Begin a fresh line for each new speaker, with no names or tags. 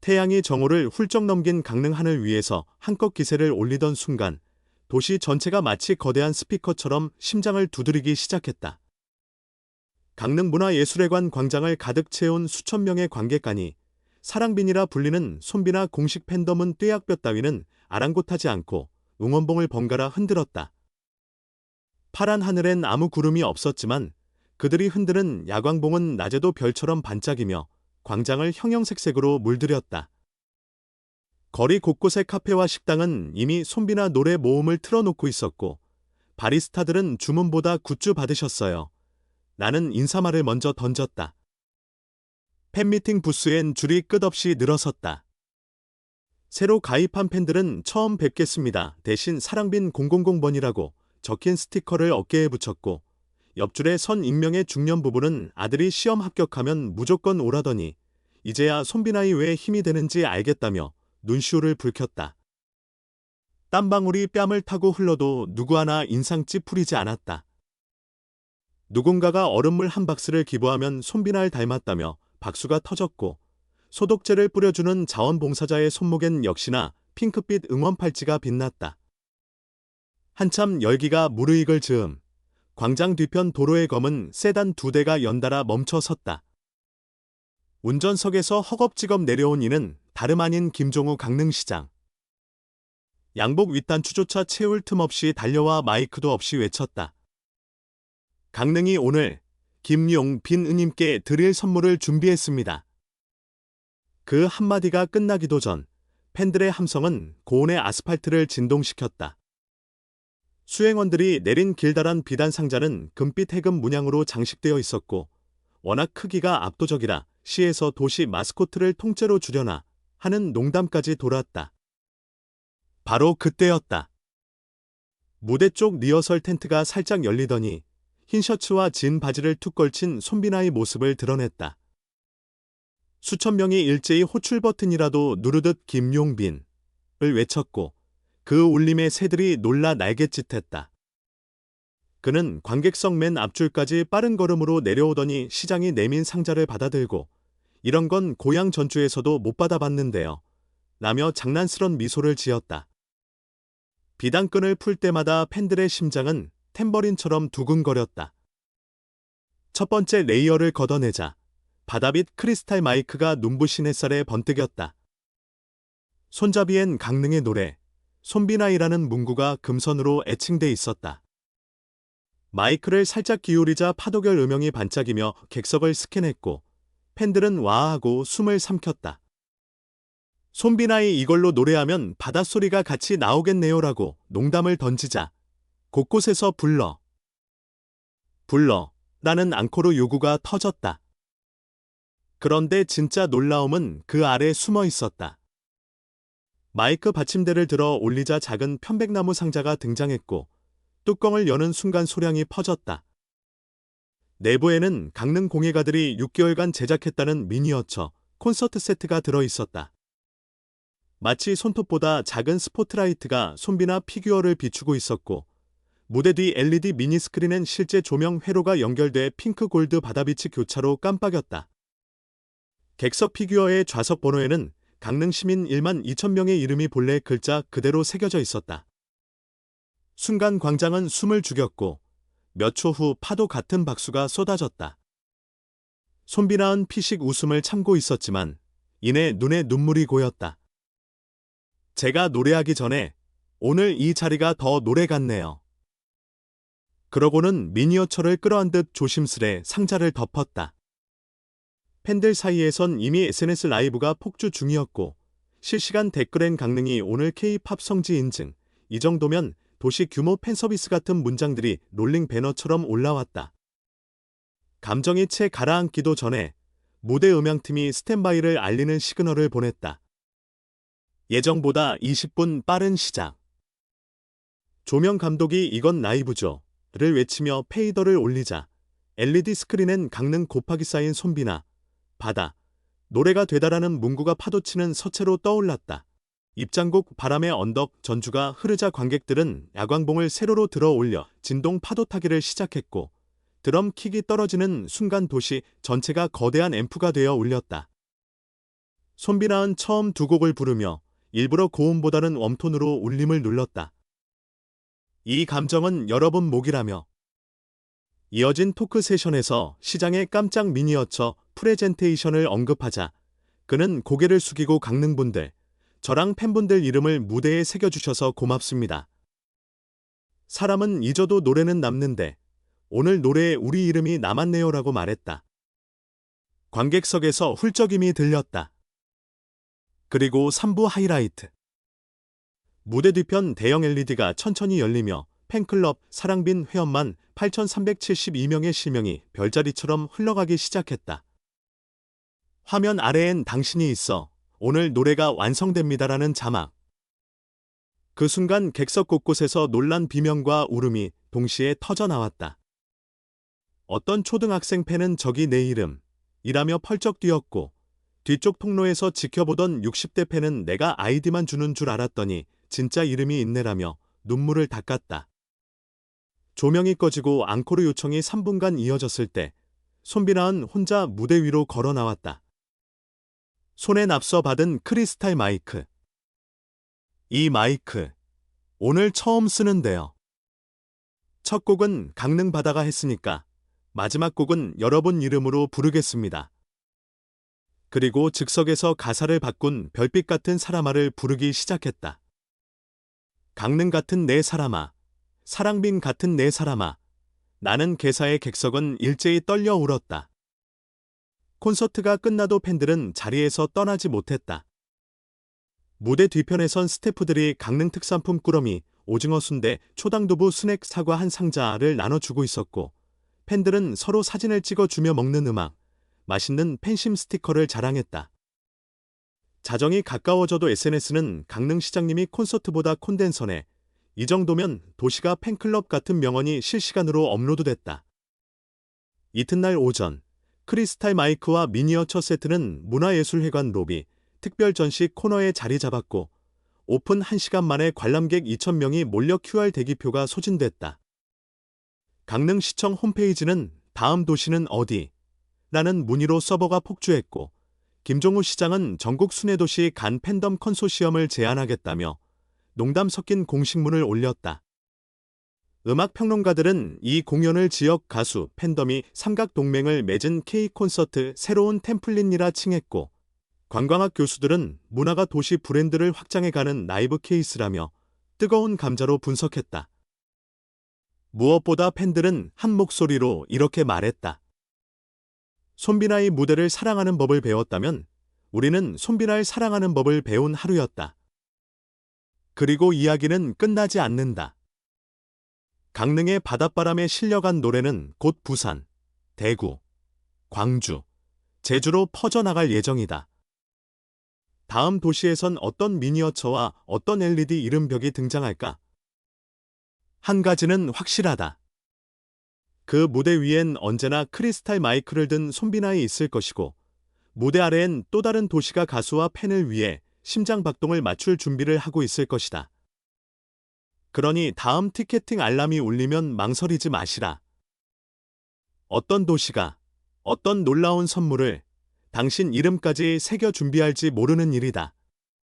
태양이 정오를 훌쩍 넘긴 강릉 하늘 위에서 한껏 기세를 올리던 순간 도시 전체가 마치 거대한 스피커처럼 심장을 두드리기 시작했다. 강릉문화예술회관 광장을 가득 채운 수천 명의 관객간이 사랑빈이라 불리는 손비나 공식 팬덤은 떼약볕 따위는 아랑곳하지 않고 응원봉을 번갈아 흔들었다. 파란 하늘엔 아무 구름이 없었지만 그들이 흔드는 야광봉은 낮에도 별처럼 반짝이며 광장을 형형색색으로 물들였다. 거리 곳곳의 카페와 식당은 이미 손비나 노래 모음을 틀어놓고 있었고 바리스타들은 주문보다 굿즈 받으셨어요. 나는 인사말을 먼저 던졌다. 팬미팅 부스엔 줄이 끝없이 늘어섰다. 새로 가입한 팬들은 처음 뵙겠습니다. 대신 사랑빈 000번이라고 적힌 스티커를 어깨에 붙였고 옆줄에 선 익명의 중년 부부는 아들이 시험 합격하면 무조건 오라더니 이제야 손비나이 왜 힘이 되는지 알겠다며 눈시울을 붉혔다. 땀방울이 뺨을 타고 흘러도 누구 하나 인상 찌푸리지 않았다. 누군가가 얼음물 한 박스를 기부하면 손비나를 닮았다며 박수가 터졌고 소독제를 뿌려주는 자원봉사자의 손목엔 역시나 핑크빛 응원 팔찌가 빛났다. 한참 열기가 무르익을 즈음 광장 뒤편 도로의 검은 세단 두 대가 연달아 멈춰 섰다. 운전석에서 허겁지겁 내려온 이는 다름 아닌 김종우 강릉시장. 양복 윗단추조차 채울 틈 없이 달려와 마이크도 없이 외쳤다. 강릉이 오늘 김용 빈은님께 드릴 선물을 준비했습니다. 그 한마디가 끝나기도 전 팬들의 함성은 고온의 아스팔트를 진동시켰다. 수행원들이 내린 길다란 비단 상자는 금빛 해금 문양으로 장식되어 있었고 워낙 크기가 압도적이라 시에서 도시 마스코트를 통째로 주려나 하는 농담까지 돌았다. 바로 그때였다. 무대 쪽 리허설 텐트가 살짝 열리더니 흰 셔츠와 진 바지를 툭 걸친 손비나의 모습을 드러냈다. 수천 명이 일제히 호출 버튼이라도 누르듯 김용빈을 외쳤고 그 울림에 새들이 놀라 날갯짓했다. 그는 관객석 맨 앞줄까지 빠른 걸음으로 내려오더니 시장이 내민 상자를 받아들고 이런 건 고향 전주에서도 못 받아봤는데요. 라며 장난스런 미소를 지었다. 비단끈을 풀 때마다 팬들의 심장은 탬버린처럼 두근거렸다. 첫 번째 레이어를 걷어내자 바다빛 크리스탈 마이크가 눈부신 햇살에 번뜩였다. 손잡이엔 강릉의 노래, 손비나이라는 문구가 금선으로 애칭돼 있었다. 마이크를 살짝 기울이자 파도결 음영이 반짝이며 객석을 스캔했고 팬들은 와하고 숨을 삼켰다. 손비나이 이걸로 노래하면 바닷소리가 같이 나오겠네요라고 농담을 던지자 곳곳에서 불러. 불러. 라는 앙코르 요구가 터졌다. 그런데 진짜 놀라움은 그 아래 숨어 있었다. 마이크 받침대를 들어 올리자 작은 편백나무 상자가 등장했고 뚜껑을 여는 순간 소량이 퍼졌다. 내부에는 강릉 공예가들이 6개월간 제작했다는 미니어처 콘서트 세트가 들어 있었다. 마치 손톱보다 작은 스포트라이트가 손비나 피규어를 비추고 있었고 무대 뒤 LED 미니 스크린엔 실제 조명 회로가 연결돼 핑크 골드 바다빛이 교차로 깜빡였다. 객석 피규어의 좌석 번호에는 강릉 시민 1만 2천 명의 이름이 본래 글자 그대로 새겨져 있었다. 순간 광장은 숨을 죽였고 몇 초 후 파도 같은 박수가 쏟아졌다. 손비나은 피식 웃음을 참고 있었지만 이내 눈에 눈물이 고였다. 제가 노래하기 전에 오늘 이 자리가 더 노래 같네요. 그러고는 미니어처를 끌어안듯 조심스레 상자를 덮었다. 팬들 사이에선 이미 SNS 라이브가 폭주 중이었고 실시간 댓글엔 강릉이 오늘 K-팝 성지 인증, 이 정도면 도시 규모 팬 서비스 같은 문장들이 롤링 배너처럼 올라왔다. 감정이 채 가라앉기도 전에 무대 음향팀이 스탠바이를 알리는 시그널을 보냈다. 예정보다 20분 빠른 시작. 조명 감독이 이건 라이브죠. 를 외치며 페이더를 올리자 LED 스크린엔 강릉 곱하기 쌓인 손비나 바다, 노래가 되다라는 문구가 파도치는 서체로 떠올랐다. 입장곡 바람의 언덕 전주가 흐르자 관객들은 야광봉을 세로로 들어 올려 진동 파도 타기를 시작했고 드럼 킥이 떨어지는 순간 도시 전체가 거대한 앰프가 되어 울렸다. 손비나은 처음 두 곡을 부르며 일부러 고음보다는 웜톤으로 울림을 눌렀다. 이 감정은 여러분 목이라며. 이어진 토크 세션에서 시장의 깜짝 미니어처 프레젠테이션을 언급하자 그는 고개를 숙이고 강릉분들, 저랑 팬분들 이름을 무대에 새겨주셔서 고맙습니다. 사람은 잊어도 노래는 남는데 오늘 노래에 우리 이름이 남았네요 라고 말했다. 관객석에서 훌쩍임이 들렸다. 그리고 3부 하이라이트. 무대 뒤편 대형 LED가 천천히 열리며 팬클럽 사랑빈 회원만 8,372명의 실명이 별자리처럼 흘러가기 시작했다. 화면 아래엔 당신이 있어 오늘 노래가 완성됩니다라는 자막. 그 순간 객석 곳곳에서 놀란 비명과 울음이 동시에 터져 나왔다. 어떤 초등학생 팬은 저기 내 이름, 이라며 펄쩍 뛰었고, 뒤쪽 통로에서 지켜보던 60대 팬은 내가 아이디만 주는 줄 알았더니 진짜 이름이 있네라며 눈물을 닦았다. 조명이 꺼지고 앙코르 요청이 3분간 이어졌을 때 손비나은 혼자 무대 위로 걸어 나왔다. 손에 납서 받은 크리스탈 마이크. 이 마이크, 오늘 처음 쓰는데요. 첫 곡은 강릉 바다가 했으니까 마지막 곡은 여러분 이름으로 부르겠습니다. 그리고 즉석에서 가사를 바꾼 별빛 같은 사람아를 부르기 시작했다. 강릉 같은 내 사람아, 사랑빈 같은 내 사람아, 나는 개사의 객석은 일제히 떨려 울었다. 콘서트가 끝나도 팬들은 자리에서 떠나지 못했다. 무대 뒤편에 선 스태프들이 강릉 특산품 꾸러미, 오징어 순대, 초당두부 스낵 사과 한 상자를 나눠주고 있었고, 팬들은 서로 사진을 찍어주며 먹는 음악, 맛있는 팬심 스티커를 자랑했다. 자정이 가까워져도 SNS는 강릉시장님이 콘서트보다 콘덴서네, 이 정도면 도시가 팬클럽 같은 명언이 실시간으로 업로드됐다. 이튿날 오전, 크리스탈 마이크와 미니어처 세트는 문화예술회관 로비, 특별 전시 코너에 자리 잡았고, 오픈 1시간 만에 관람객 2,000명이 몰려 QR 대기표가 소진됐다. 강릉시청 홈페이지는 다음 도시는 어디? 라는 문의로 서버가 폭주했고, 김종우 시장은 전국 순회도시 간 팬덤 컨소시엄을 제안하겠다며 농담 섞인 공식문을 올렸다. 음악 평론가들은 이 공연을 지역 가수 팬덤이 삼각 동맹을 맺은 K 콘서트 새로운 템플릿이라 칭했고, 관광학 교수들은 문화가 도시 브랜드를 확장해가는 나이브 케이스라며 뜨거운 감자로 분석했다. 무엇보다 팬들은 한 목소리로 이렇게 말했다. 손비나의 무대를 사랑하는 법을 배웠다면 우리는 손비나를 사랑하는 법을 배운 하루였다. 그리고 이야기는 끝나지 않는다. 강릉의 바닷바람에 실려간 노래는 곧 부산, 대구, 광주, 제주로 퍼져나갈 예정이다. 다음 도시에선 어떤 미니어처와 어떤 LED 이름벽이 등장할까? 한 가지는 확실하다. 그 무대 위엔 언제나 크리스탈 마이크를 든 손비나이 있을 것이고, 무대 아래엔 또 다른 도시가 가수와 팬을 위해 심장 박동을 맞출 준비를 하고 있을 것이다. 그러니 다음 티켓팅 알람이 울리면 망설이지 마시라. 어떤 도시가 어떤 놀라운 선물을 당신 이름까지 새겨 준비할지 모르는 일이다.